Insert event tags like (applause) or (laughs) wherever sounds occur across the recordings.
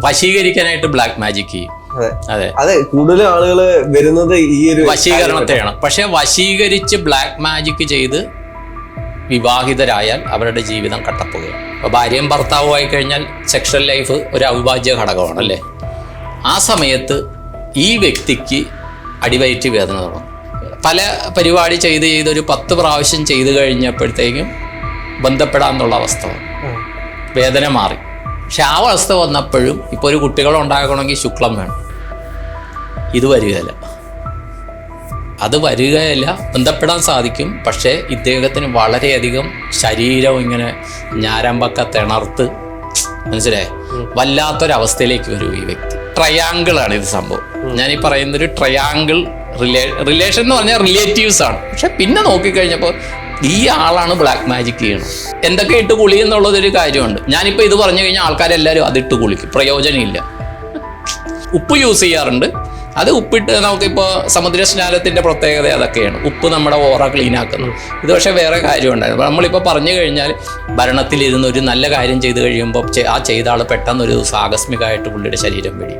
വശീകരിക്കാനായിട്ട് black magic ചെയ്യും അതെ. അതെ കൂടുതൽ ആളുകൾ വരുന്നത് ഈ ഒരു വശീകരണത്തെയാണ്. പക്ഷെ വശീകരിച്ച് ബ്ലാക്ക് മാജിക് ചെയ്ത് വിവാഹിതരായാൽ അവരുടെ ജീവിതം കട്ടപ്പുകയാണ്. അപ്പോൾ ഭാര്യയും ഭർത്താവും ആയി കഴിഞ്ഞാൽ സെക്ഷൽ ലൈഫ് ഒരു അവിഭാജ്യ ഘടകമാണ് അല്ലേ? ആ സമയത്ത് ഈ വ്യക്തിക്ക് അടിവയറ്റ് വേദന തുടങ്ങും. പല പരിപാടി ചെയ്ത് ചെയ്ത് ഒരു പത്ത് പ്രാവശ്യം ചെയ്ത് കഴിഞ്ഞപ്പോഴത്തേക്കും ബന്ധപ്പെടാന്നുള്ള അവസ്ഥ വേദന മാറി. പക്ഷെ ആ അവസ്ഥ വന്നപ്പോഴും ഇപ്പോൾ ഒരു കുട്ടികളെ ഉണ്ടാക്കണമെങ്കിൽ ശുക്ലം വേണം. ഇത് വരികയില്ല. അത് വരികയില്ല. ബന്ധപ്പെടാൻ സാധിക്കും. പക്ഷേ ഇദ്ദേഹത്തിന് വളരെയധികം ശരീരം ഇങ്ങനെ ഞാരമ്പക്ക തിണർത്ത് മനസ്സിലായേ? വല്ലാത്തൊരവസ്ഥയിലേക്ക് വരും ഈ വ്യക്തി. ട്രയാങ്കിൾ ആണ് ഇത് സംഭവം. ഞാൻ ഈ പറയുന്നൊരു ട്രയാങ്കിൾ റിലേ റിലേഷൻ എന്ന് പറഞ്ഞാൽ റിലേറ്റീവ്സ് ആണ്. പക്ഷെ പിന്നെ നോക്കിക്കഴിഞ്ഞപ്പോൾ ഈ ആളാണ് ബ്ലാക്ക് മാജിക് ചെയ്യണം എന്തൊക്കെ ഇട്ട് കുളി എന്നുള്ളതൊരു കാര്യമുണ്ട്. ഞാനിപ്പോൾ ഇത് പറഞ്ഞു കഴിഞ്ഞാൽ ആൾക്കാരെല്ലാവരും അതിട്ട് കുളിക്കും. പ്രയോജനമില്ല. ഉപ്പ് യൂസ് ചെയ്യാറുണ്ട്. അത് ഉപ്പിട്ട് നമുക്കിപ്പോൾ സമുദ്ര സ്നാനത്തിന്റെ പ്രത്യേകത അതൊക്കെയാണ്. ഉപ്പ് നമ്മുടെ ഓറ ക്ലീൻ ആക്കുന്നു ഇത് പക്ഷേ വേറെ കാര്യമുണ്ടായിരുന്നു. നമ്മളിപ്പോൾ പറഞ്ഞു കഴിഞ്ഞാൽ ഭരണത്തിലിരുന്ന് ഒരു നല്ല കാര്യം ചെയ്ത് കഴിയുമ്പോൾ ആ ചെയ്ത ആൾ പെട്ടെന്നൊരു ആകസ്മികമായിട്ട് പുള്ളിയുടെ ശരീരം വെടി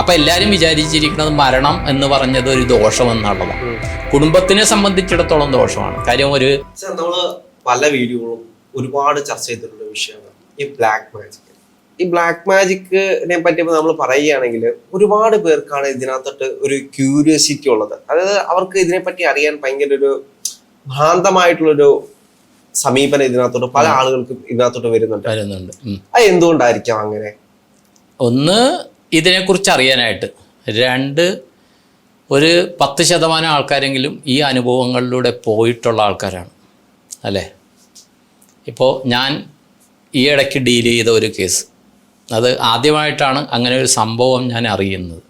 അപ്പം എല്ലാരും വിചാരിച്ചിരിക്കുന്നത് മരണം എന്ന് പറഞ്ഞത് ഒരു ദോഷം എന്നുള്ളതാണ്. കുടുംബത്തിനെ സംബന്ധിച്ചിടത്തോളം ദോഷമാണ്. കാര്യം ഒരു നമ്മൾ പല വീഡിയോകളും ഒരുപാട് ചർച്ച ചെയ്തിട്ടുള്ള വിഷയമാണ് ഈ ബ്ലാക്ക് മാജിക് ഈ ബ്ലാക്ക് മാജിക്കിനെ പറ്റി നമ്മൾ പറയുകയാണെങ്കിൽ ഒരുപാട് പേർക്കാണ് ഇതിനകത്തോട്ട് ഒരു ക്യൂരിയോസിറ്റി ഉള്ളത്. അതായത് അവർക്ക് ഇതിനെപ്പറ്റി അറിയാൻ ഭയങ്കര ഒരു ഭ്രാന്തമായിട്ടുള്ളൊരു സമീപനം ഇതിനകത്തോട്ട് പല ആളുകൾക്കും ഇതിനകത്തോട്ട് വരുന്നുണ്ട്. വരുന്നുണ്ട്. അത് എന്തുകൊണ്ടായിരിക്കാം അങ്ങനെ? ഒന്ന് ഇതിനെക്കുറിച്ച് അറിയാനായിട്ട് രണ്ട് ഒരു പത്ത് ശതമാനം ആൾക്കാരെങ്കിലും ഈ അനുഭവങ്ങളിലൂടെ പോയിട്ടുള്ള ആൾക്കാരാണ് അല്ലേ? ഇപ്പോൾ ഞാൻ ഈ ഇടയ്ക്ക് ഡീൽ ചെയ്ത ഒരു കേസ്. അത് ആദ്യമായിട്ടാണ് അങ്ങനെ ഒരു സംഭവം ഞാൻ അറിയുന്നത്.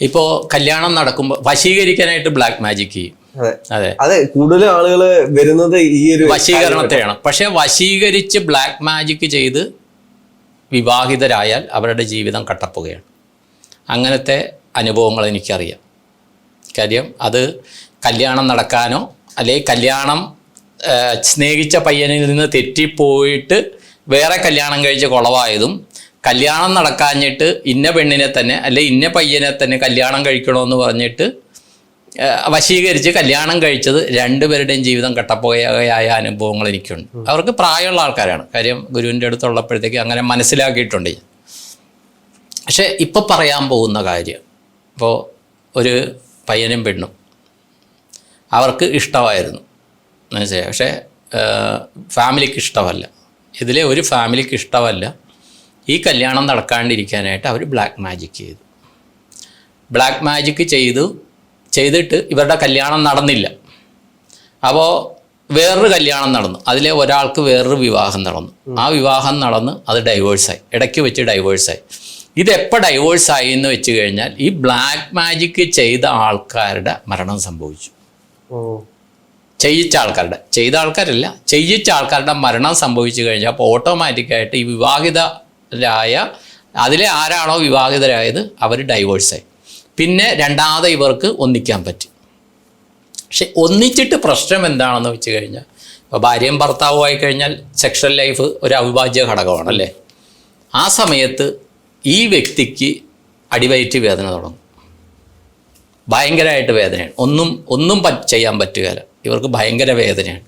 ഇപ്പോൾ കല്യാണം നടക്കുമ്പോൾ വശീകരിക്കാനായിട്ട് ബ്ലാക്ക് മാജിക് ചെയ്യും. അതെ. അതെ. കൂടുതൽ ആളുകൾ വരുന്നത് ഈ ഒരു വശീകരണത്തെയാണ്. പക്ഷെ വശീകരിച്ച് ബ്ലാക്ക് മാജിക് ചെയ്ത് വിവാഹിതരായാൽ അവരുടെ ജീവിതം കട്ടപ്പുകയാണ്. അങ്ങനത്തെ അനുഭവങ്ങൾ എനിക്കറിയാം. കാര്യം അത് കല്യാണം നടക്കാനോ അല്ലെങ്കിൽ കല്യാണം സ്നേഹിച്ച പയ്യനിൽ നിന്ന് തെറ്റിപ്പോയിട്ട് വേറെ കല്യാണം കഴിച്ച് കുളവായതും കല്യാണം നടക്കാഞ്ഞിട്ട് ഇന്ന പെണ്ണിനെ തന്നെ അല്ലെ ഇന്ന പയ്യനെ തന്നെ കല്യാണം കഴിക്കണമെന്ന് പറഞ്ഞിട്ട് വശീകരിച്ച് കല്യാണം കഴിച്ചത് രണ്ടുപേരുടെയും ജീവിതം കട്ടപ്പോയായ അനുഭവങ്ങൾ എനിക്കുണ്ട്. അവർക്ക് പ്രായമുള്ള ആൾക്കാരാണ്. കാര്യം ഗുരുവിന്റെ അടുത്തുള്ളപ്പോഴത്തേക്ക് അങ്ങനെ മനസ്സിലാക്കിയിട്ടുണ്ട്. പക്ഷെ ഇപ്പോൾ പറയാൻ പോകുന്ന കാര്യം ഇപ്പോൾ ഒരു പയ്യനും പെണ്ണും അവർക്ക് ഇഷ്ടമായിരുന്നു. മനസ്സിലായി? പക്ഷേ ഫാമിലിക്ക് ഇഷ്ടമല്ല. ഇതിലെ ഒരു ഫാമിലിക്ക് ഇഷ്ടമല്ല. ഈ കല്യാണം നടക്കാണ്ടിരിക്കാനായിട്ട് അവർ ബ്ലാക്ക് മാജിക് ചെയ്തു. ബ്ലാക്ക് മാജിക് ചെയ്തു ചെയ്തിട്ട് ഇവരുടെ കല്യാണം നടന്നില്ല. അപ്പോൾ വേറൊരു കല്യാണം നടന്നു. അതിലെ ഒരാൾക്ക് വേറൊരു വിവാഹം നടന്നു. ആ വിവാഹം നടന്ന് അത് ഡൈവേഴ്സായി ഇടയ്ക്ക് വെച്ച് ഡൈവേഴ്സായി ഇതെപ്പോൾ ഡൈവേഴ്സായി എന്ന് വെച്ച് കഴിഞ്ഞാൽ ഈ ബ്ലാക്ക് മാജിക് ചെയ്ത ആൾക്കാരുടെ മരണം സംഭവിച്ചു. ഓ, ചെയ്യിച്ച ആൾക്കാരുടെ. ചെയ്ത ആൾക്കാരല്ല ചെയ്യിച്ച ആൾക്കാരുടെ മരണം സംഭവിച്ചു കഴിഞ്ഞാൽ അപ്പോൾ ഓട്ടോമാറ്റിക്കായിട്ട് ഈ വിവാഹിതരായ അതിലെ ആരാണോ വിവാഹിതരായത് അവർ ഡൈവേഴ്സായി പിന്നെ രണ്ടാമത് ഇവർക്ക് ഒന്നിക്കാൻ പറ്റി. പക്ഷെ ഒന്നിച്ചിട്ട് പ്രശ്നം എന്താണെന്ന് വെച്ച് കഴിഞ്ഞാൽ ഇപ്പോൾ ഭാര്യയും ഭർത്താവും ആയി കഴിഞ്ഞാൽ സെക്ഷൽ ലൈഫ് ഒരു അവിഭാജ്യ ഘടകമാണ് അല്ലേ? ആ സമയത്ത് ഈ വ്യക്തിക്ക് അടിവയറ്റ് വേദന തുടങ്ങും. ഭയങ്കരമായിട്ട് വേദനയാണ്. ഒന്നും ഒന്നും ചെയ്യാൻ പറ്റുകയില്ല. ഇവർക്ക് ഭയങ്കര വേദനയാണ്.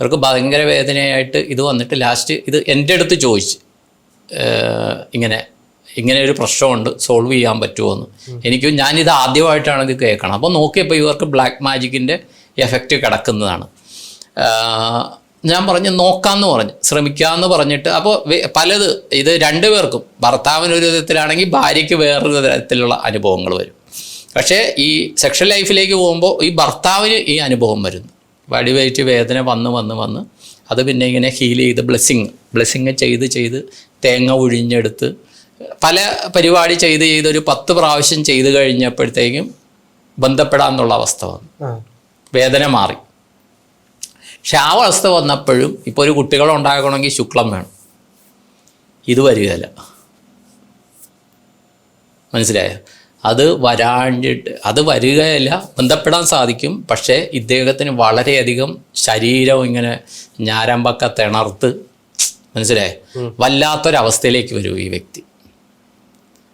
ഇവർക്ക് ഭയങ്കര വേദനയായിട്ട് ഇത് വന്നിട്ട് ലാസ്റ്റ് ഇത് എന്റെ അടുത്ത് ചോദിച്ച് ഇങ്ങനെ ഇങ്ങനെ ഒരു പ്രശ്നമുണ്ട് സോൾവ് ചെയ്യാൻ പറ്റുമോ എനിക്ക് ഞാനിത് ആദ്യമായിട്ടാണ് ഇത് കേൾക്കണം അപ്പോൾ നോക്കിയപ്പോൾ ഇവർക്ക് ബ്ലാക്ക് മാജിക്കിന്റെ എഫക്റ്റ് കിടക്കുന്നതാണ്. ഞാൻ പറഞ്ഞു നോക്കാമെന്ന് പറഞ്ഞു ശ്രമിക്കാമെന്ന് പറഞ്ഞിട്ട്. അപ്പോൾ പലത് ഇത് രണ്ടുപേർക്കും ഭർത്താവിന് ഒരു വിധത്തിലാണെങ്കിൽ ഭാര്യയ്ക്ക് വേറൊരു തരത്തിലുള്ള അനുഭവങ്ങൾ വരും. പക്ഷേ ഈ സെക്ഷൽ ലൈഫിലേക്ക് പോകുമ്പോൾ ഈ ഭർത്താവിന് ഈ അനുഭവം വരുന്നു. വടിവയറ്റ് വേദന വന്ന് വന്ന് വന്ന് അത് പിന്നെ ഇങ്ങനെ ഹീൽ ചെയ്ത് ബ്ലെസ്സിങ് ബ്ലെസ്സിങ് ചെയ്ത് ചെയ്ത് തേങ്ങ ഒഴിഞ്ഞെടുത്ത് പല പരിപാടി ചെയ്ത് ചെയ്ത് ഒരു പത്ത് പ്രാവശ്യം ചെയ്തു കഴിഞ്ഞപ്പോഴത്തേക്കും ബന്ധപ്പെടാമെന്നുള്ള അവസ്ഥ വന്നു. വേദന മാറി. പക്ഷെ ആ അവസ്ഥ വന്നപ്പോഴും ഇപ്പോൾ ഒരു കുട്ടികളെ ഉണ്ടാക്കണമെങ്കിൽ ശുക്ലം വേണം. ഇത് വരികയല്ല. മനസ്സിലായോ? അത് വരാണ്ടിട്ട് അത് വരികയല്ല ബന്ധപ്പെടാൻ സാധിക്കും. പക്ഷേ ഇദ്ദേഹത്തിന് വളരെയധികം ശരീരം ഇങ്ങനെ ഞാരമ്പക്ക തിണർത്ത് മനസ്സിലായോ? വല്ലാത്തൊരവസ്ഥയിലേക്ക് വരും ഈ വ്യക്തി.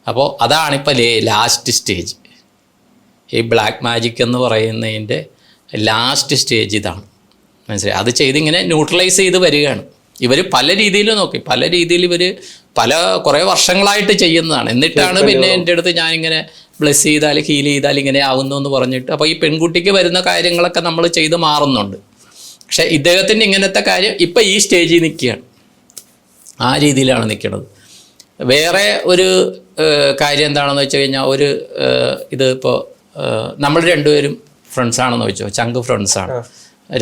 അപ്പോൾ അതാണിപ്പോൾ ലേ ലാസ്റ്റ് സ്റ്റേജ് ഈ ബ്ലാക്ക് മാജിക് എന്ന് പറയുന്നതിന്റെ ലാസ്റ്റ് സ്റ്റേജ് ഇതാണ്. മനസ്സിലായി? അത് ചെയ്തിങ്ങനെ ന്യൂട്രലൈസ് ചെയ്ത് വരികയാണ്. ഇവർ പല രീതിയിൽ നോക്കി. പല രീതിയിൽ ഇവർ പല കുറേ വർഷങ്ങളായിട്ട് ചെയ്യുന്നതാണ്. എന്നിട്ടാണ് പിന്നെ എന്റെ അടുത്ത് ഞാനിങ്ങനെ ബ്ലെസ് ചെയ്താൽ ഹീൽ ചെയ്താൽ ഇങ്ങനെ ആവുന്നു എന്ന് പറഞ്ഞിട്ട് അപ്പോൾ ഈ പെൺകുട്ടിക്ക് വരുന്ന കാര്യങ്ങളൊക്കെ നമ്മൾ ചെയ്ത് മാറുന്നുണ്ട്. പക്ഷേ ഇദ്ദേഹത്തിന്റെ ഇങ്ങനത്തെ കാര്യം ഇപ്പം ഈ സ്റ്റേജിൽ നിൽക്കുകയാണ്. ആ രീതിയിലാണ് നിൽക്കുന്നത് വേറെ ഒരു കാര്യം എന്താണെന്ന് വെച്ച് കഴിഞ്ഞാൽ ഒരു ഇത് ഇപ്പോൾ നമ്മൾ രണ്ടുപേരും ഫ്രണ്ട്സാണെന്ന് വെച്ചോ ചങ്ക് ഫ്രണ്ട്സാണ്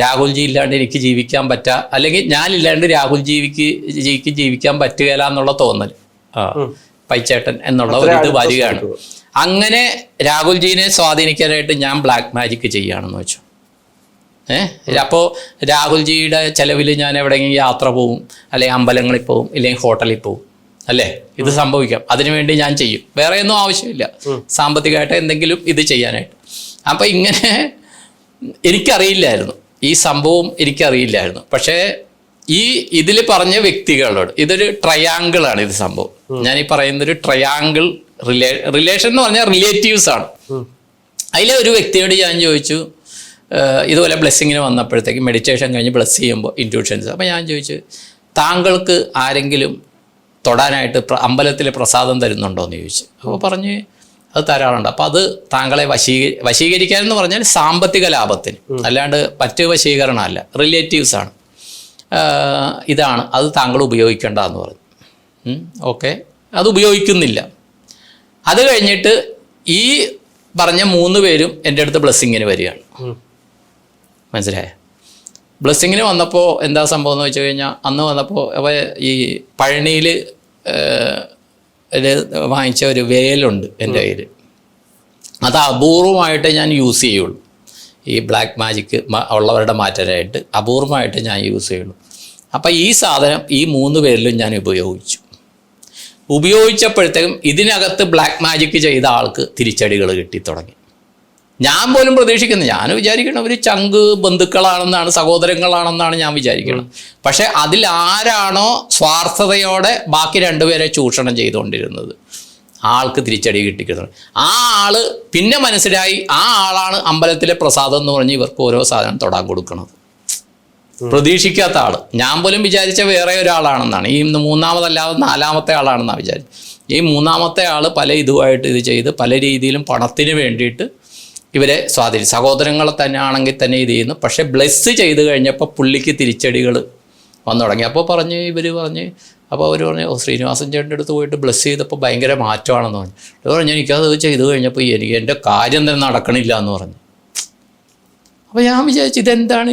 രാഹുൽജി ഇല്ലാണ്ട് എനിക്ക് ജീവിക്കാൻ പറ്റാ അല്ലെങ്കിൽ ഞാനില്ലാണ്ട് രാഹുൽ ജീവിക്ക് ജിക്ക് ജീവിക്കാൻ പറ്റുകയില്ല എന്നുള്ള തോന്നൽ ആ പൈച്ചേട്ടൻ എന്നുള്ള ഒരു ഇത് വരികയാണ്. അങ്ങനെ രാഹുൽജീനെ സ്വാധീനിക്കാനായിട്ട് ഞാൻ ബ്ലാക്ക് മാജിക് ചെയ്യുകയാണെന്ന് വെച്ചു. ഏഹ് അപ്പോൾ രാഹുൽജിയുടെ ചെലവിൽ ഞാൻ എവിടെയെങ്കിലും യാത്ര പോവും അല്ലെങ്കിൽ അമ്പലങ്ങളിൽ പോവും ഇല്ലെങ്കിൽ ഹോട്ടലിൽ പോവും. അല്ലേ? ഇത് സംഭവിക്കാം. അതിനുവേണ്ടി ഞാൻ ചെയ്യും. വേറെ ഒന്നും ആവശ്യമില്ല. സാമ്പത്തികമായിട്ട് എന്തെങ്കിലും ഇത് ചെയ്യാനായിട്ട്. അപ്പം ഇങ്ങനെ എനിക്കറിയില്ലായിരുന്നു. ഈ സംഭവം എനിക്കറിയില്ലായിരുന്നു. പക്ഷേ ഈ ഇതിൽ പറഞ്ഞ വ്യക്തികളോട് ഇതൊരു ട്രയാങ്കിൾ ആണ് ഇത് സംഭവം. ഞാൻ ഈ പറയുന്ന ഒരു ട്രയാങ്കിൾ റിലേ റിലേഷൻ എന്ന് പറഞ്ഞാൽ റിലേറ്റീവ്സ് ആണ്. അതിലെ ഒരു വ്യക്തിയോട് ഞാൻ ചോദിച്ചു ഇതുപോലെ ബ്ലെസ്സിങ്ങിന് വന്നപ്പോഴത്തേക്ക് മെഡിറ്റേഷൻ കഴിഞ്ഞ് ബ്ലസ് ചെയ്യുമ്പോൾ ഇൻട്യൂഷൻസ് അപ്പോൾ ഞാൻ ചോദിച്ചു താങ്കൾക്ക് ആരെങ്കിലും തൊടാനായിട്ട് അമ്പലത്തിൽ അമ്പലത്തിലെ പ്രസാദം തരുന്നുണ്ടോ എന്ന് ചോദിച്ചു. അപ്പോൾ പറഞ്ഞ് അത് തരാറുണ്ട് അപ്പോൾ അത് താങ്കളെ വശീകരി വശീകരിക്കാൻ എന്ന് പറഞ്ഞാൽ സാമ്പത്തിക ലാഭത്തിന്. അല്ലാണ്ട് മറ്റ് വശീകരണമല്ല. റിലേറ്റീവ്സ് ആണ്. ഇതാണ്. അത് താങ്കൾ ഉപയോഗിക്കേണ്ട എന്ന് പറഞ്ഞു ഓക്കെ. അത് ഉപയോഗിക്കുന്നില്ല. അത് കഴിഞ്ഞിട്ട് ഈ പറഞ്ഞ മൂന്ന് പേരും എന്റെ അടുത്ത് ബ്ലെസ്സിങ്ങിന് വരികയാണ്. മനസ്സിലായ? ബ്ലെസ്സിങ്ങിന് വന്നപ്പോൾ എന്താ സംഭവം എന്ന് വെച്ച് കഴിഞ്ഞാൽ അന്ന് വന്നപ്പോൾ അവ ഈ പഴനിയിൽ വാങ്ങിച്ച ഒരു വേലുണ്ട് എന്റെ കയ്യിൽ. അത് അപൂർവമായിട്ട് ഞാൻ യൂസ് ചെയ്യുള്ളൂ. ഈ ബ്ലാക്ക് മാജിക്ക് ഉള്ളവരുടെ മാറ്റാനായിട്ട് അപൂർവമായിട്ട് ഞാൻ യൂസ് ചെയ്യുള്ളൂ. അപ്പോൾ ഈ സാധനം ഈ മൂന്ന് പേരിലും ഞാൻ ഉപയോഗിച്ചു. ഉപയോഗിച്ചപ്പോഴത്തേക്കും ഇതിനകത്ത് ബ്ലാക്ക് മാജിക്ക് ചെയ്ത ആൾക്ക് തിരിച്ചടികൾ കിട്ടി തുടങ്ങി. ഞാൻ പോലും പ്രതീക്ഷിക്കുന്നത് ഞാൻ വിചാരിക്കണം ഒരു ചങ്ക് ബന്ധുക്കളാണെന്നാണ് സഹോദരങ്ങളാണെന്നാണ് ഞാൻ വിചാരിക്കുന്നത്. പക്ഷെ അതിൽ ആരാണോ സ്വാർത്ഥതയോടെ ബാക്കി രണ്ടുപേരെ ചൂഷണം ചെയ്തുകൊണ്ടിരുന്നത്. ആൾക്ക് തിരിച്ചടി കിട്ടിക്കുന്നത് ആ ആൾ പിന്നെ മനസ്സിലായി ആ ആളാണ് അമ്പലത്തിലെ പ്രസാദം എന്ന് പറഞ്ഞ് ഇവർക്ക് ഓരോ സാധനം തൊടാൻ കൊടുക്കുന്നത്. പ്രതീക്ഷിക്കാത്ത ആൾ. ഞാൻ പോലും വിചാരിച്ച വേറെ ഒരാളാണെന്നാണ്. ഈ മൂന്നാമതല്ലാതെ നാലാമത്തെ ആളാണെന്നാണ് വിചാരിച്ചത്. ഈ മൂന്നാമത്തെ ആൾ പല ഇതുമായിട്ട് ഇത് ചെയ്ത് പല രീതിയിലും പണത്തിന് വേണ്ടിയിട്ട് ഇവരെ സ്വാധീനിച്ചു. സഹോദരങ്ങളെ തന്നെ ആണെങ്കിൽ തന്നെ ഇത് ചെയ്യുന്നു. പക്ഷേ ബ്ലെസ് ചെയ്ത് കഴിഞ്ഞപ്പോൾ പുള്ളിക്ക് തിരിച്ചടികൾ വന്നു തുടങ്ങി. അപ്പോൾ പറഞ്ഞ് ഇവർ പറഞ്ഞ് അപ്പോൾ അവർ പറഞ്ഞു ഓ ശ്രീനിവാസൻ ചേട്ടന്റെ അടുത്ത് പോയിട്ട് ബ്ലസ് ചെയ്തപ്പോൾ ഭയങ്കര മാറ്റമാണെന്ന് പറഞ്ഞു. അത് പറഞ്ഞു എനിക്കത് ചെയ്ത് കഴിഞ്ഞപ്പോൾ എനിക്ക് എന്റെ കാര്യം തന്നെ നടക്കണില്ല എന്ന് പറഞ്ഞു. അപ്പോൾ ഞാൻ വിചാരിച്ചു ഇതെന്താണ്?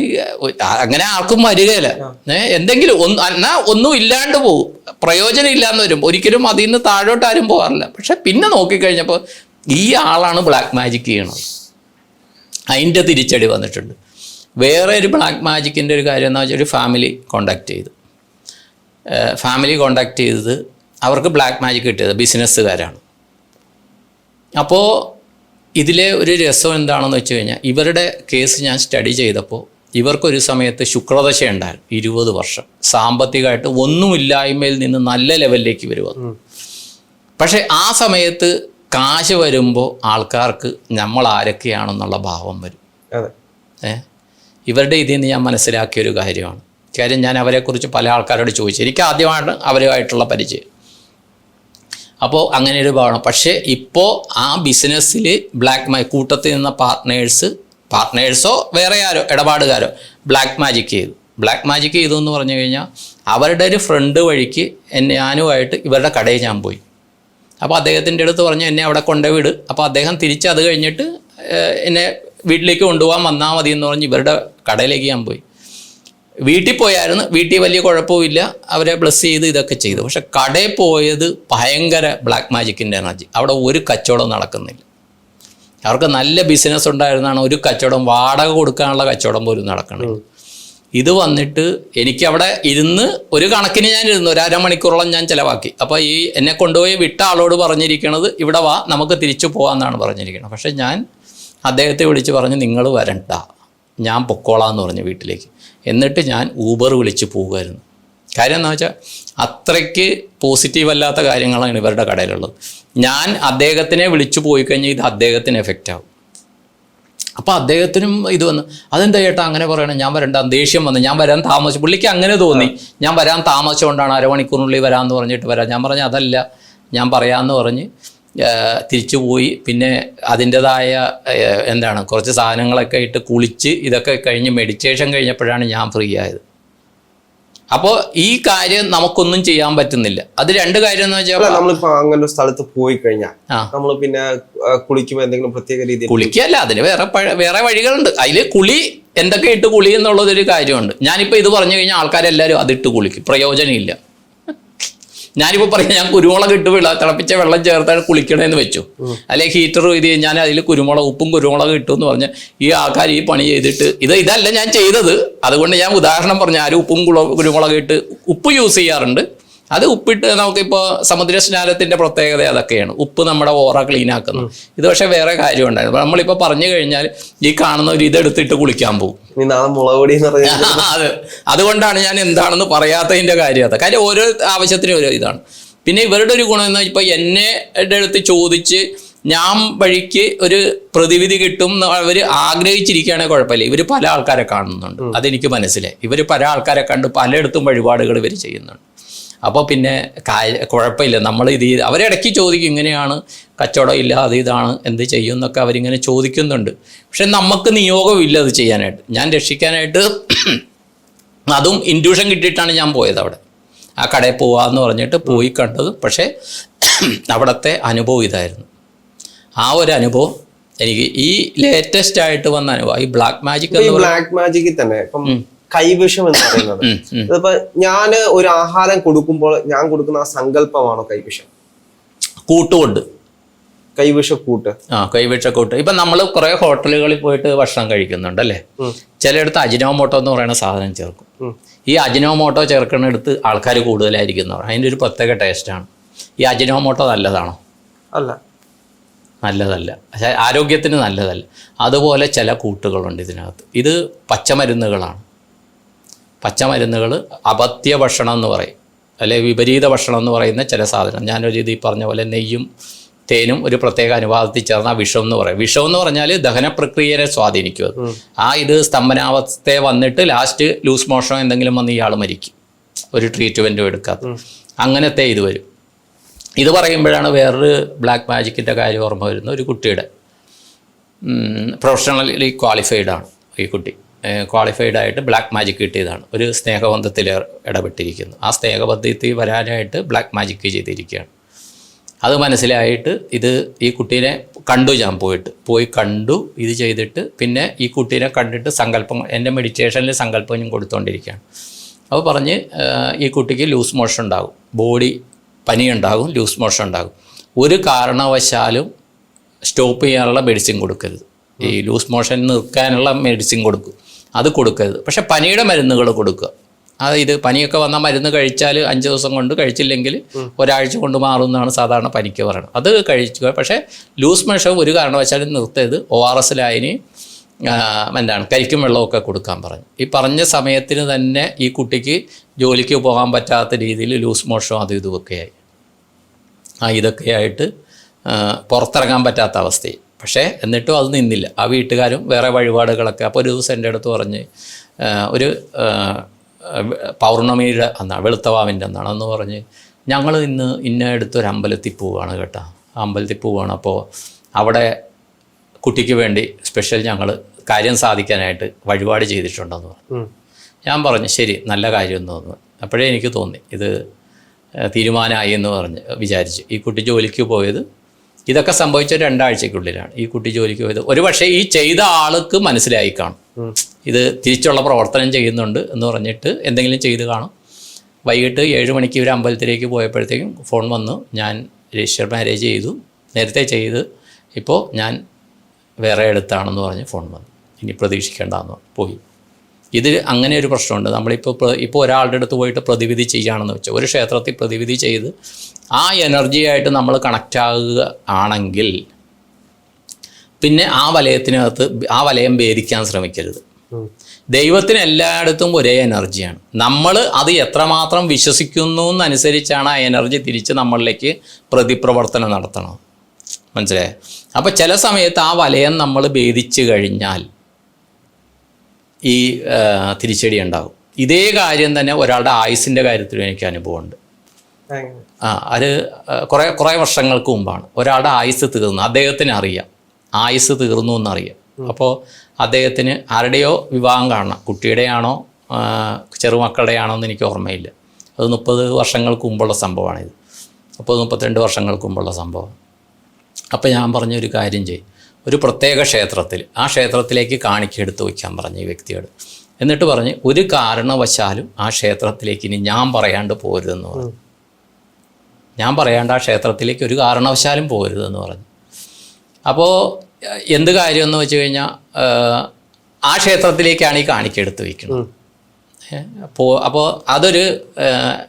അങ്ങനെ ആർക്കും വരികയില്ല. എന്തെങ്കിലും ഒന്ന് എന്നാൽ ഒന്നും ഇല്ലാണ്ട് പോകും പ്രയോജനം ഇല്ലാന്ന് വരും. ഒരിക്കലും അതിൽ നിന്ന് താഴോട്ട് ആരും പോകാറില്ല. പക്ഷെ പിന്നെ നോക്കിക്കഴിഞ്ഞപ്പോൾ ഈ ആളാണ് ബ്ലാക്ക് മാജിക് ചെയ്യണത്. അതിന്റെ തിരിച്ചടി വന്നിട്ടുണ്ട്. വേറെ ഒരു ബ്ലാക്ക് മാജിക്കിന്റെ ഒരു കാര്യം എന്ന് വെച്ചാൽ ഒരു ഫാമിലി കോണ്ടാക്ട് ചെയ്തു. ഫാമിലി കോണ്ടാക്ട് ചെയ്തത് അവർക്ക് ബ്ലാക്ക് മാജിക് കിട്ടിയത് ബിസിനസ്സുകാരാണ് അപ്പോൾ ഇതിലെ ഒരു രസം എന്താണെന്ന് വെച്ച് കഴിഞ്ഞാൽ ഇവരുടെ കേസ് ഞാൻ സ്റ്റഡി ചെയ്തപ്പോൾ ഇവർക്കൊരു സമയത്ത് ശുക്രദശ ഉണ്ടായിരുന്നു ഇരുപത് വർഷം. സാമ്പത്തികമായിട്ട് ഒന്നുമില്ലായ്മയിൽ നിന്ന് നല്ല ലെവലിലേക്ക് വന്നു. പക്ഷേ ആ സമയത്ത് കാശ് വരുമ്പോൾ ആൾക്കാർക്ക് നമ്മൾ ആരൊക്കെയാണെന്നുള്ള ഭാവം വരും. ഏ? ഇവരുടെ ഇതിൽ നിന്ന് ഞാൻ മനസ്സിലാക്കിയ ഒരു കാര്യമാണ്. കാര്യം ഞാൻ അവരെക്കുറിച്ച് പല ആൾക്കാരോട് ചോദിച്ചു. എനിക്ക് ആദ്യമായിട്ട് അവരുമായിട്ടുള്ള പരിചയം. അപ്പോൾ അങ്ങനെ ഒരു ഭാവമാണ്. പക്ഷേ ഇപ്പോൾ ആ ബിസിനസ്സിൽ ബ്ലാക്ക് മാ കൂട്ടത്തിൽ നിന്ന പാർട്ട്നേഴ്സ് പാർട്ട്നേഴ്സോ വേറെ ആരോ ഇടപാടുകാരോ ബ്ലാക്ക് മാജിക് ചെയ്തു. ബ്ലാക്ക് മാജിക് ചെയ്തു എന്ന് പറഞ്ഞു കഴിഞ്ഞാൽ അവരുടെ ഒരു ഫ്രണ്ട് വഴിക്ക് എന്നെ ഞാനുമായിട്ട് ഇവരുടെ കടയിൽ ഞാൻ പോയി. അപ്പോൾ അദ്ദേഹത്തിന്റെ അടുത്ത് പറഞ്ഞു എന്നെ അവിടെ കൊണ്ട വീട്. അപ്പോൾ അദ്ദേഹം തിരിച്ച് അത് കഴിഞ്ഞിട്ട് എന്നെ വീട്ടിലേക്ക് കൊണ്ടുപോകാൻ വന്നാൽ മതി എന്ന് പറഞ്ഞ് ഇവരുടെ കടയിലേക്ക് ഞാൻ പോയി. വീട്ടിൽ പോയായിരുന്നു. വീട്ടിൽ വലിയ കുഴപ്പമില്ല അവരെ ബ്ലസ് ചെയ്ത് ഇതൊക്കെ ചെയ്തു. പക്ഷെ കടയിൽ പോയത് ഭയങ്കര ബ്ലാക്ക് മാജിക്കിന്റെ എനർജി അവിടെ ഒരു കച്ചവടം നടക്കുന്നില്ല. അവർക്ക് നല്ല ബിസിനസ് ഉണ്ടായിരുന്നാണ് ഒരു കച്ചവടം വാടക കൊടുക്കാനുള്ള കച്ചവടം പോലും നടക്കണം ഇത് വന്നിട്ട് എനിക്ക് അവിടെ ഇരുന്ന് ഒരു കണക്കിന് ഞാൻ ഇരുന്നു. ഒരു അരമണിക്കൂറോളം ഞാൻ ചിലവാക്കി. അപ്പോൾ ഈ എന്നെ കൊണ്ടുപോയി വിട്ട ആളോട് പറഞ്ഞിരിക്കണത് ഇവിടെ വാ നമുക്ക് തിരിച്ചു പോകാമെന്നാണ് പറഞ്ഞിരിക്കുന്നത് പക്ഷേ ഞാൻ അദ്ദേഹത്തെ വിളിച്ച് പറഞ്ഞു നിങ്ങൾ വരണ്ട. ഞാൻ പൊക്കോളാം എന്ന് പറഞ്ഞു വീട്ടിലേക്ക്. എന്നിട്ട് ഞാൻ ഊബർ വിളിച്ച് പോകുമായിരുന്നു കാര്യം എന്താ വെച്ചാൽ അത്രയ്ക്ക് പോസിറ്റീവ് അല്ലാത്ത കാര്യങ്ങളാണ് ഇവരുടെ കടയിലുള്ളത്. ഞാൻ അദ്ദേഹത്തിനെ വിളിച്ചു പോയി കഴിഞ്ഞാൽ ഇത് അദ്ദേഹത്തിന് എഫക്റ്റ് ആവും അപ്പോൾ അദ്ദേഹത്തിനും ഇത് വന്ന്. അതെന്താ ചേട്ടാ അങ്ങനെ പറയണം? ഞാൻ വരണ്ട ദേഷ്യം വന്ന്. ഞാൻ വരാൻ താമസിച്ചു പുള്ളിക്ക് അങ്ങനെ തോന്നി. ഞാൻ വരാൻ താമസിച്ചുകൊണ്ടാണ് അരമണിക്കൂറിനുള്ളിൽ വരാമെന്ന് പറഞ്ഞിട്ട് വരാം. ഞാൻ പറഞ്ഞു അതല്ല ഞാൻ പറയാമെന്ന് പറഞ്ഞ് തിരിച്ചു പോയി. പിന്നെ അതിന്റെതായ എന്താണ് കുറച്ച് സാധനങ്ങളൊക്കെ ഇട്ട് കുളിച്ച് ഇതൊക്കെ കഴിഞ്ഞ് മെഡിറ്റേഷൻ കഴിഞ്ഞപ്പോഴാണ് ഞാൻ ഫ്രീ ആയത്. അപ്പോൾ ഈ കാര്യം നമുക്കൊന്നും ചെയ്യാൻ പറ്റുന്നില്ല. അത് രണ്ട് കാര്യം എന്ന് വെച്ചാൽ നമ്മളിപ്പോ അങ്ങനെ സ്ഥലത്ത് പോയി കഴിഞ്ഞാൽ നമ്മൾ പിന്നെ ആ, കുളിക്കുമ്പോ എന്തെങ്കിലും പ്രത്യേക രീതിയിൽ കുളിക്കല്ല അതിന് വേറെ വേറെ വഴികളുണ്ട്. അതിൽ കുളി എന്തൊക്കെ ഇട്ട് കുളി എന്നുള്ളതൊരു കാര്യമുണ്ട്. ഞാനിപ്പോൾ ഇത് പറഞ്ഞു കഴിഞ്ഞാൽ ആൾക്കാരെല്ലാവരും അതിട്ട് കുളിക്കും. പ്രയോജനമില്ല. ഞാനിപ്പോൾ പറയാം ഞാൻ കുരുമുളക് ഇട്ട് വെള്ളം തിളപ്പിച്ച വെള്ളം ചേർത്താണ് കുളിക്കണമെന്ന് വെച്ചു. അല്ലെങ്കിൽ ഹീറ്റർ ഇത് ഞാൻ അതിൽ കുരുമുളക് ഉപ്പും കുരുമുളക് ഇട്ടു എന്ന് പറഞ്ഞ് ഈ ആൾക്കാർ ഈ പണി ചെയ്തിട്ട് ഇത് ഇതല്ല ഞാൻ ചെയ്തത്. അതുകൊണ്ട് ഞാൻ ഉദാഹരണം പറഞ്ഞു ആരും ഉപ്പും കുള- കുരുമുളക് ഇട്ട് ഉപ്പ് യൂസ് ചെയ്യാറുണ്ട്. അത് ഉപ്പിട്ട് നമുക്കിപ്പോൾ സമുദ്ര സ്നാനത്തിന്റെ പ്രത്യേകത അതൊക്കെയാണ്. ഉപ്പ് നമ്മുടെ ഓറ ക്ലീൻ ആക്കുന്നു. ഇത് പക്ഷേ വേറെ കാര്യം കാര്യമുണ്ടായിരുന്നു നമ്മളിപ്പോൾ പറഞ്ഞു കഴിഞ്ഞാൽ ഈ കാണുന്ന ഒരു ഇതെടുത്തിട്ട് കുളിക്കാൻ പോകും (laughs) അത് അതുകൊണ്ടാണ് ഞാൻ എന്താണെന്ന് പറയാത്തതിന്റെ കാര്യം അത്. കാര്യം ഓരോ ആവശ്യത്തിനും ഓരോ ഇതാണ്. പിന്നെ ഇവരുടെ ഒരു ഗുണം എന്ന് വെച്ചാൽ എന്നെ അടുത്ത് ചോദിച്ച് ഞാൻ വഴിക്ക് ഒരു പ്രതിവിധി കിട്ടും എന്ന് അവർ ആഗ്രഹിച്ചിരിക്കുകയാണെങ്കിൽ കുഴപ്പമില്ല. ഇവർ പല ആൾക്കാരെ കാണുന്നുണ്ട്. അതെനിക്ക് മനസ്സിലായി. ഇവർ പല ആൾക്കാരെ കണ്ട് പലയിടത്തും വഴിപാടുകൾ ഇവർ ചെയ്യുന്നുണ്ട്. അപ്പോൾ പിന്നെ കുഴപ്പമില്ല. നമ്മൾ ഇത് അവരിടയ്ക്ക് ചോദിക്കും ഇങ്ങനെയാണ് കച്ചവടം ഇല്ല അത് ഇതാണ് എന്ത് ചെയ്യും എന്നൊക്കെ അവരിങ്ങനെ ചോദിക്കുന്നുണ്ട്. പക്ഷെ നമുക്ക് നിയോഗമില്ല അത് ചെയ്യാനായിട്ട്. ഞാൻ രക്ഷിക്കാനായിട്ട് (clears throat) അതും ഇൻഡ്യൂഷൻ കിട്ടിയിട്ടാണ് ഞാൻ പോയത് അവിടെ. ആ കടയിൽ പോവാന്ന് പറഞ്ഞിട്ട് പോയി കണ്ടത്. പക്ഷേ (clears throat) അവിടുത്തെ അനുഭവം ഇതായിരുന്നു. ആ ഒരു അനുഭവം എനിക്ക് ഈ ലേറ്റസ്റ്റ് ആയിട്ട് വന്ന അനുഭവം. ഈ ബ്ലാക്ക് മാജിക് ബ്ലാക്ക് മാജിക്കിൽ തന്നെ. ഇപ്പം കൈവിഷം എന്ന് പറയുന്നത്. ഇതിപ്പോ ഞാൻ ഒരു ആഹാരം കൊടുക്കുമ്പോൾ ഞാൻ കൊടുക്കുന്ന ആ സങ്കല്പമാണോ കൈവിഷം കൂട്ടുകൊണ്ട്. കൈവിഷ കൂട്ട് ആ കൈവിഷക്കൂട്ട് ഇപ്പൊ നമ്മൾ കുറെ ഹോട്ടലുകളിൽ പോയിട്ട് ഭക്ഷണം കഴിക്കുന്നുണ്ട് അല്ലേ. ചിലയിടത്ത് അജിനോമോട്ടോ എന്ന് പറയുന്ന സാധനം ചേർക്കും. ഈ അജിനോമോട്ടോ ചേർക്കുന്നിടത്ത് ആൾക്കാർ കൂടുതലായിരിക്കും എന്ന് പറയും അതിന്റെ ഒരു പ്രത്യേക ടേസ്റ്റാണ് ഈ അജിനോമോട്ടോ നല്ലതാണോ? അല്ല. നല്ലതല്ല. ആരോഗ്യത്തിന് നല്ലതല്ല. അതുപോലെ ചില കൂട്ടുകളുണ്ട് ഇതിനകത്ത്. ഇത് പച്ചമരുന്നുകളാണ്. പച്ചമരുന്നുകൾ അപത്യ ഭക്ഷണം എന്ന് പറയും. അല്ലെ വിപരീത ഭക്ഷണം എന്ന് പറയുന്ന ചില സാധനം. ഞാനൊരു ഇത് പറഞ്ഞ പോലെ നെയ്യും തേനും ഒരു പ്രത്യേക അനുപാതത്തിൽ ചേർന്ന ആ വിഷം എന്ന് പറയും. വിഷം എന്ന് പറഞ്ഞാൽ ദഹന പ്രക്രിയയെ സ്വാധീനിക്കും അത്. ആ ഇത് സ്തംഭനാവസ്ഥയെ വന്നിട്ട് ലാസ്റ്റ് ലൂസ് മോഷണം എന്തെങ്കിലും വന്ന് ഇയാൾ മരിക്കും. ഒരു ട്രീറ്റ്മെന്റും എടുക്കാത്ത. അങ്ങനത്തെ ഇത് വരും. ഇത് പറയുമ്പോഴാണ് വേറൊരു ബ്ലാക്ക് മാജിക്കിന്റെ കാര്യം ഓർമ്മ വരുന്ന ഒരു കുട്ടിയുടെ പ്രൊഫഷണലി ക്വാളിഫൈഡ് ആണ് ഈ കുട്ടി. ക്വാളിഫൈഡ് ആയിട്ട് ബ്ലാക്ക് മാജിക് കിട്ടിയതാണ്. ഒരു സ്നേഹബന്ധത്തിൽ ഇടപെട്ടിരിക്കുന്നു. ആ സ്നേഹബന്ധത്തിൽ വരാനായിട്ട് ബ്ലാക്ക് മാജിക് ചെയ്തിരിക്കുകയാണ്. അത് മനസ്സിലായിട്ട് ഇത് ഈ കുട്ടീനെ കണ്ടു ഞാൻ പോയിട്ട്. പോയി കണ്ടു ഇത് ചെയ്തിട്ട് പിന്നെ ഈ കുട്ടീനെ കണ്ടിട്ട് സങ്കല്പം എന്റെ മെഡിറ്റേഷനിൽ സങ്കല്പം ഞാൻ കൊടുത്തുകൊണ്ടിരിക്കുകയാണ് അപ്പോൾ പറഞ്ഞ് ഈ കുട്ടിക്ക് ലൂസ് മോഷൻ ഉണ്ടാകും. ബോഡി പനി ഉണ്ടാകും ലൂസ് മോഷൻ ഉണ്ടാകും. ഒരു കാരണവശാലും സ്റ്റോപ്പ് ചെയ്യാനുള്ള മെഡിസിൻ കൊടുക്കരുത്. ഈ ലൂസ് മോഷൻ നിൽക്കാനുള്ള മെഡിസിൻ കൊടുക്കും. അത് കൊടുക്കരുത്. പക്ഷെ പനിയുടെ മരുന്നുകൾ കൊടുക്കുക. അത് ഇത് പനിയൊക്കെ വന്ന മരുന്ന് കഴിച്ചാൽ അഞ്ച് ദിവസം കൊണ്ട് കഴിച്ചില്ലെങ്കിൽ ഒരാഴ്ച കൊണ്ട് മാറും എന്നാണ് സാധാരണ പനിക്ക് പറയുന്നത് അത് കഴിക്കുക. പക്ഷേ ലൂസ് മെഷർ ഒരു കാരണവശാലും നിർത്തരുത്. ഒ ആർ എസ് ലായനി എന്താണ് കരിക്കും വെള്ളമൊക്കെ കൊടുക്കാൻ പറഞ്ഞു. ഈ പറഞ്ഞ സമയത്തിന് തന്നെ ഈ കുട്ടിക്ക് ജോലിക്ക് പോകാൻ പറ്റാത്ത രീതിയിൽ ലൂസ് മോഷനും അതും ഇതുമൊക്കെയായി ആ ഇതൊക്കെയായിട്ട് പുറത്തിറങ്ങാൻ പറ്റാത്ത അവസ്ഥയിൽ. പക്ഷേ എന്നിട്ടും അത് നിന്നില്ല. ആ വീട്ടുകാരും വേറെ വഴിപാടുകളൊക്കെ അപ്പോൾ ഒരു ദിവസം എന്റെ അടുത്ത് പറഞ്ഞ് ഒരു പൗർണമിയുടെ അന്നാണ് വെളുത്തവാവിന്റെ അന്നാണ് എന്ന് പറഞ്ഞ് ഞങ്ങൾ ഇന്ന് ഇന്ന അടുത്തൊരു അമ്പലത്തിൽ പോവുകയാണ് കേട്ടോ. ആ അമ്പലത്തിൽ പോവുകയാണ് അപ്പോൾ അവിടെ കുട്ടിക്ക് വേണ്ടി സ്പെഷ്യൽ ഞങ്ങൾ കാര്യം സാധിക്കാനായിട്ട് വഴിപാട് ചെയ്തിട്ടുണ്ടെന്ന് പറഞ്ഞു. ഞാൻ പറഞ്ഞു ശരി നല്ല കാര്യം എന്ന് തോന്നുന്നു അപ്പോഴേ എനിക്ക് തോന്നി. ഇത് തീരുമാനമായി എന്ന് പറഞ്ഞ് വിചാരിച്ചു. ഈ കുട്ടി ജോലിക്ക് പോയത് ഇതൊക്കെ സംഭവിച്ച രണ്ടാഴ്ചക്കുള്ളിലാണ് ഈ കുട്ടി ജോലിക്ക് പോയത്. ഒരു പക്ഷേ ഈ ചെയ്ത ആൾക്ക് മനസ്സിലായി കാണും. ഇത് തിരിച്ചുള്ള പ്രവർത്തനം ചെയ്യുന്നുണ്ട് എന്ന് പറഞ്ഞിട്ട് എന്തെങ്കിലും ചെയ്ത് കാണും. വൈകിട്ട് ഏഴ് മണിക്ക് ഒരു അമ്പലത്തിലേക്ക് പോയപ്പോഴത്തേക്കും ഫോൺ വന്നു. ഞാൻ രജിസ്റ്റർ മാരേജ് ചെയ്തു. നേരത്തെ ചെയ്ത്. ഇപ്പോൾ ഞാൻ വേറെ അടുത്താണെന്ന് പറഞ്ഞ് ഫോൺ വന്നു. ഇനി പ്രതീക്ഷിക്കേണ്ടെന്ന് പോയി. ഇത് അങ്ങനെ ഒരു പ്രശ്നമുണ്ട്. നമ്മളിപ്പോൾ ഇപ്പോൾ ഒരാളുടെ അടുത്ത് പോയിട്ട് പ്രതിവിധി ചെയ്യുകയാണെന്ന് വെച്ചാൽ ഒരു ക്ഷേത്രത്തിൽ പ്രതിവിധി ചെയ്ത് ആ എനർജിയായിട്ട് നമ്മൾ കണക്റ്റ് ആകുക ആണെങ്കിൽ പിന്നെ ആ വലയത്തിനകത്ത് ആ വലയം ഭേദിക്കാൻ ശ്രമിക്കരുത്. ദൈവത്തിന് എല്ലായിടത്തും ഒരേ എനർജിയാണ് നമ്മൾ അത് എത്രമാത്രം വിശ്വസിക്കുന്നു എന്നനുസരിച്ചാണ് ആ എനർജി തിരിച്ച് നമ്മളിലേക്ക് പ്രതിപ്രവർത്തനം നടത്തണം. മനസ്സിലായേ? അപ്പോൾ ചില സമയത്ത് ആ വലയം നമ്മൾ ഭേദിച്ചു കഴിഞ്ഞാൽ ഈ തിരിച്ചടി ഉണ്ടാകും. ഇതേ കാര്യം തന്നെ ഒരാളുടെ ആയുസിന്റെ കാര്യത്തിലും എനിക്ക് അനുഭവമുണ്ട്. ആ അത് കുറേ കുറേ വർഷങ്ങൾക്ക് മുമ്പാണ്. ഒരാളുടെ ആയുസ് തീർന്നു. അദ്ദേഹത്തിന് അറിയാം. ആയുസ് തീർന്നു എന്നറിയാം. അപ്പോൾ അദ്ദേഹത്തിന് ആരുടെയോ വിവാഹം കാണണം. കുട്ടിയുടെയാണോ ചെറുമക്കളുടെയാണോ എന്ന് എനിക്ക് ഓർമ്മയില്ല. അത് മുപ്പത് വർഷങ്ങൾക്ക് മുമ്പുള്ള സംഭവമാണിത്. മുപ്പത് മുപ്പത്തിരണ്ട് വർഷങ്ങൾക്ക് മുമ്പുള്ള സംഭവം. അപ്പോൾ ഞാൻ പറഞ്ഞൊരു കാര്യം ചെയ്യും. ഒരു പ്രത്യേക ക്ഷേത്രത്തിൽ. ആ ക്ഷേത്രത്തിലേക്ക് കാണിക്ക എടുത്ത് വയ്ക്കാൻ പറഞ്ഞു ഈ വ്യക്തിയോട്. എന്നിട്ട് പറഞ്ഞ് ഒരു കാരണവശാലും ആ ക്ഷേത്രത്തിലേക്ക് ഇനി ഞാൻ പറയാണ്ട് പോരുതെന്ന് പറഞ്ഞു. ഞാൻ പറയാണ്ട് ആ ക്ഷേത്രത്തിലേക്ക് ഒരു കാരണവശാലും പോരുതെന്ന് പറഞ്ഞു. അപ്പോൾ എന്ത് കാര്യമെന്ന് വെച്ച് കഴിഞ്ഞാൽ ആ ക്ഷേത്രത്തിലേക്കാണ് ഈ കാണിക്ക എടുത്ത് വയ്ക്കുന്നത്. അപ്പോൾ അപ്പോൾ അതൊരു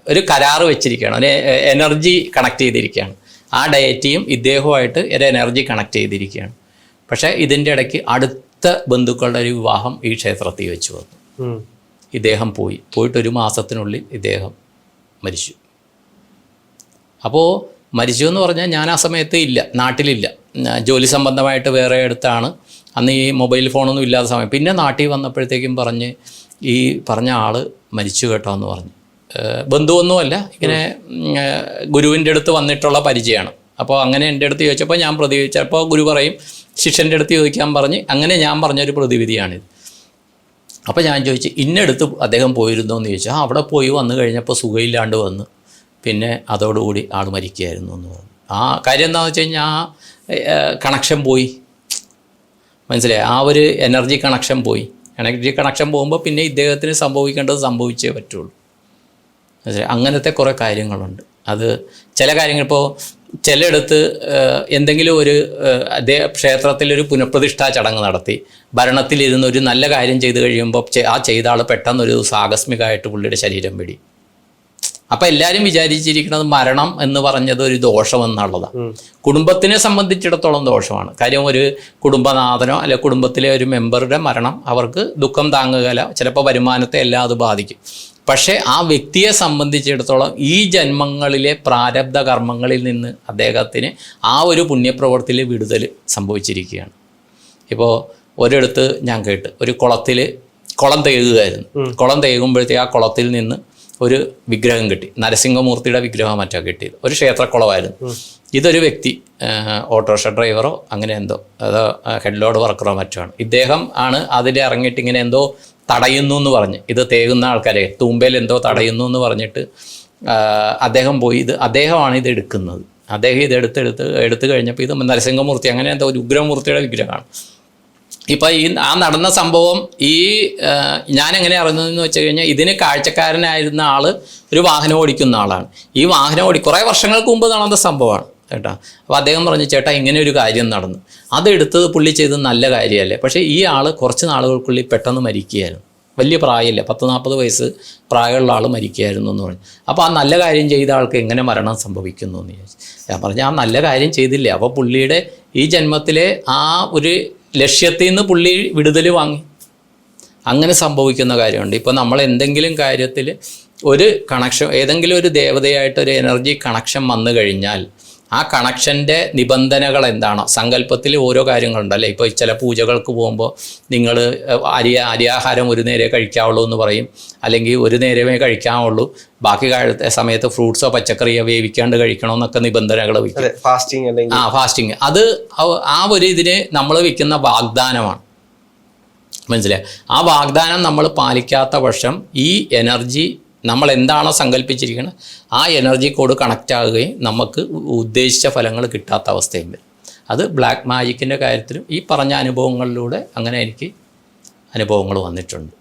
ഒരു കരാറ് വെച്ചിരിക്കുകയാണ്. ഒരു എനർജി കണക്ട് ചെയ്തിരിക്കുകയാണ്. ആ ഡയറ്റിയും ഇദ്ദേഹവുമായിട്ട് ഒരു എനർജി കണക്ട് ചെയ്തിരിക്കുകയാണ്. പക്ഷേ ഇതിന്റെ ഇടയ്ക്ക് അടുത്ത ബന്ധുക്കളുടെ ഒരു വിവാഹം ഈ ക്ഷേത്രത്തിൽ വെച്ച് വന്നു. ഇദ്ദേഹം പോയി. പോയിട്ട് ഒരു മാസത്തിനുള്ളിൽ ഇദ്ദേഹം മരിച്ചു. അപ്പോൾ മരിച്ചു എന്ന് പറഞ്ഞാൽ ഞാൻ ആ സമയത്ത് ഇല്ല. നാട്ടിലില്ല. ജോലി സംബന്ധമായിട്ട് വേറെ അടുത്താണ്. അന്ന് ഈ മൊബൈൽ ഫോണൊന്നും ഇല്ലാത്ത സമയം. പിന്നെ നാട്ടിൽ വന്നപ്പോഴത്തേക്കും പറഞ്ഞ് ഈ പറഞ്ഞ ആൾ മരിച്ചു കേട്ടോ എന്ന് പറഞ്ഞു. ബന്ധുവൊന്നുമല്ല. ഇങ്ങനെ ഗുരുവിന്റെ അടുത്ത് വന്നിട്ടുള്ള പരിചയമാണ്. അപ്പോൾ അങ്ങനെ എന്റെ അടുത്ത് ചോദിച്ചപ്പോൾ ഞാൻ പ്രതികരിച്ചപ്പോൾ ഗുരു പറയും ശിഷ്യന്റെ അടുത്ത് ചോദിക്കാൻ പറഞ്ഞ് അങ്ങനെ ഞാൻ പറഞ്ഞൊരു പ്രതിവിധിയാണിത്. അപ്പോൾ ഞാൻ ചോദിച്ചു ഇന്നെടുത്ത് അദ്ദേഹം പോയിരുന്നോ? എന്ന് ചോദിച്ചാൽ അവിടെ പോയി വന്നു കഴിഞ്ഞപ്പോൾ സുഖമില്ലാണ്ട് വന്ന്. പിന്നെ അതോടുകൂടി ആൾ മരിക്കുകയായിരുന്നു എന്ന് പറഞ്ഞു. ആ കാര്യം എന്താണെന്ന് വെച്ച് കഴിഞ്ഞാൽ ആ കണക്ഷൻ പോയി. മനസ്സിലായി? ആ ഒരു എനർജി കണക്ഷൻ പോയി. എനർജി കണക്ഷൻ പോകുമ്പോൾ പിന്നെ ഇദ്ദേഹത്തിന് സംഭവിക്കേണ്ടത് സംഭവിച്ചേ പറ്റുള്ളൂ. മനസ്സിലായി? അങ്ങനത്തെ കുറേ കാര്യങ്ങളുണ്ട്. അത് ചില കാര്യങ്ങൾ ഇപ്പോൾ ചിലയിടത്ത് എന്തെങ്കിലും ഒരു അതേ ക്ഷേത്രത്തിൽ ഒരു പുനഃപ്രതിഷ്ഠാ ചടങ്ങ് നടത്തി ഭരണത്തിലിരുന്ന് ഒരു നല്ല കാര്യം ചെയ്തു കഴിയുമ്പോൾ ആ ചെയ്ത ആൾ പെട്ടെന്നൊരു ദിവസം ആകസ്മികമായിട്ട് പുള്ളിയുടെ ശരീരം പിടി. അപ്പം എല്ലാവരും വിചാരിച്ചിരിക്കുന്നത് മരണം എന്ന് പറഞ്ഞത് ഒരു ദോഷമെന്നുള്ളതാണ് കുടുംബത്തിനെ സംബന്ധിച്ചിടത്തോളം ദോഷമാണ്. കാര്യം ഒരു കുടുംബനാഥനോ അല്ലെ കുടുംബത്തിലെ ഒരു മെമ്പറുടെ മരണം അവർക്ക് ദുഃഖം താങ്ങുകയില്ല. ചിലപ്പോൾ വരുമാനത്തെ എല്ലാം അത് ബാധിക്കും. പക്ഷേ ആ വ്യക്തിയെ സംബന്ധിച്ചിടത്തോളം ഈ ജന്മങ്ങളിലെ പ്രാരബ്ധ കർമ്മങ്ങളിൽ നിന്ന് അദ്ദേഹത്തിന് ആ ഒരു പുണ്യപ്രവർത്തിയിൽ വിടുതൽ സംഭവിച്ചിരിക്കുകയാണ്. ഇപ്പോൾ ഒരിടത്ത് ഞാൻ കേട്ട് ഒരു കുളത്തിൽ കുളം തേകുകയായിരുന്നു. കുളം തേകുമ്പോഴത്തേക്ക് ആ കുളത്തിൽ നിന്ന് ഒരു വിഗ്രഹം കിട്ടി. നരസിംഹമൂർത്തിയുടെ വിഗ്രഹം മറ്റോ കിട്ടിയത്. ഒരു ക്ഷേത്രക്കുളമായിരുന്നു. ഇതൊരു വ്യക്തി ഓട്ടോറിക്ഷ ഡ്രൈവറോ അങ്ങനെ എന്തോ അതോ ഹെഡ് ലോഡ് വർക്കറോ മറ്റോ ആണ്. ഇദ്ദേഹം ആണ് അതിൽ ഇറങ്ങിയിട്ട് ഇങ്ങനെ എന്തോ തടയുന്നു എന്ന് പറഞ്ഞ്. ഇത് തേകുന്ന ആൾക്കാരെ തൂമ്പയിൽ എന്തോ തടയുന്നു എന്ന് പറഞ്ഞിട്ട് അദ്ദേഹം പോയി. ഇത് അദ്ദേഹമാണ് ഇത് എടുക്കുന്നത്. അദ്ദേഹം ഇത് എടുത്തെടുത്ത് എടുത്തു കഴിഞ്ഞപ്പോൾ ഇത് നരസിംഹമൂർത്തി അങ്ങനെ എന്തോ ഒരു ഉഗ്രമൂർത്തിയുടെ വിഗ്രഹമാണ്. ഇപ്പം ഈ ആ നടന്ന സംഭവം ഈ ഞാൻ എങ്ങനെ അറിഞ്ഞതെന്ന് വെച്ച് കഴിഞ്ഞാൽ ഇതിന് കാഴ്ചക്കാരനായിരുന്ന ആൾ ഒരു വാഹനം ഓടിക്കുന്ന ആളാണ്. ഈ വാഹനം ഓടി കുറേ വർഷങ്ങൾക്ക് മുമ്പ് നടന്ന സംഭവമാണ്. കേട്ടോ. അപ്പോൾ അദ്ദേഹം പറഞ്ഞു ചേട്ടാ ഇങ്ങനെ ഒരു കാര്യം നടന്നു. അതെടുത്തത് പുള്ളി ചെയ്തത് നല്ല കാര്യമല്ലേ? പക്ഷേ ഈ ആൾ കുറച്ച് നാളുകൾക്കുള്ളിൽ പെട്ടെന്ന് മരിക്കുകയായിരുന്നു. വലിയ പ്രായമില്ല പത്ത് നാൽപ്പത് വയസ്സ് പ്രായമുള്ള ആൾ മരിക്കുകയായിരുന്നു എന്ന് പറഞ്ഞു. അപ്പോൾ ആ നല്ല കാര്യം ചെയ്ത ആൾക്ക് എങ്ങനെ മരണം സംഭവിക്കുന്നു എന്ന് ചോദിച്ചു. ഞാൻ പറഞ്ഞു ആ നല്ല കാര്യം ചെയ്തില്ലേ? അപ്പോൾ പുള്ളിയുടെ ഈ ജന്മത്തിലെ ആ ഒരു ലക്ഷ്യത്തിൽ നിന്ന് പുള്ളി വിടുതൽ വാങ്ങി. അങ്ങനെ സംഭവിക്കുന്ന കാര്യമുണ്ട്. ഇപ്പോൾ നമ്മൾ എന്തെങ്കിലും കാര്യത്തിൽ ഒരു കണക്ഷൻ ഏതെങ്കിലും ഒരു ദേവതയായിട്ട് ഒരു എനർജി കണക്ഷൻ വന്നു കഴിഞ്ഞാൽ ആ കണക്ഷന്റെ നിബന്ധനകൾ എന്താണോ? സങ്കല്പത്തിൽ ഓരോ കാര്യങ്ങളുണ്ടല്ലേ ഇപ്പോൾ ചില പൂജകൾക്ക് പോകുമ്പോൾ നിങ്ങൾ അരിയ അരിയാഹാരം ഒരു നേരെ കഴിക്കാവുള്ളൂ എന്ന് പറയും. അല്ലെങ്കിൽ ഒരു നേരമേ കഴിക്കാവുള്ളൂ. ബാക്കി കാലത്തെ സമയത്ത് ഫ്രൂട്ട്സോ പച്ചക്കറിയോ വേവിക്കാണ്ട് കഴിക്കണമെന്നൊക്കെ നിബന്ധനകൾ വയ്ക്കും. ഫാസ്റ്റിംഗ് ആ ഫാസ്റ്റിംഗ്. അത് ആ- ആ ഒരു ഇതിന് നമ്മൾ വയ്ക്കുന്ന വാഗ്ദാനമാണ്. മനസ്സിലായി? ആ വാഗ്ദാനം നമ്മൾ പാലിക്കാത്ത പക്ഷം ഈ എനർജി നമ്മൾ എന്താണോ സങ്കല്പിച്ചിരിക്കുന്നത് ആ എനർജി കോഡ് കണക്റ്റ് ആകുകയും നമുക്ക് ഉദ്ദേശിച്ച ഫലങ്ങൾ കിട്ടാത്ത അവസ്ഥയും വരും. അത് ബ്ലാക്ക് മാജിക്കിന്റെ കാര്യത്തിലും ഈ പറഞ്ഞ അനുഭവങ്ങളിലൂടെ അങ്ങനെ എനിക്ക് അനുഭവങ്ങൾ വന്നിട്ടുണ്ട്.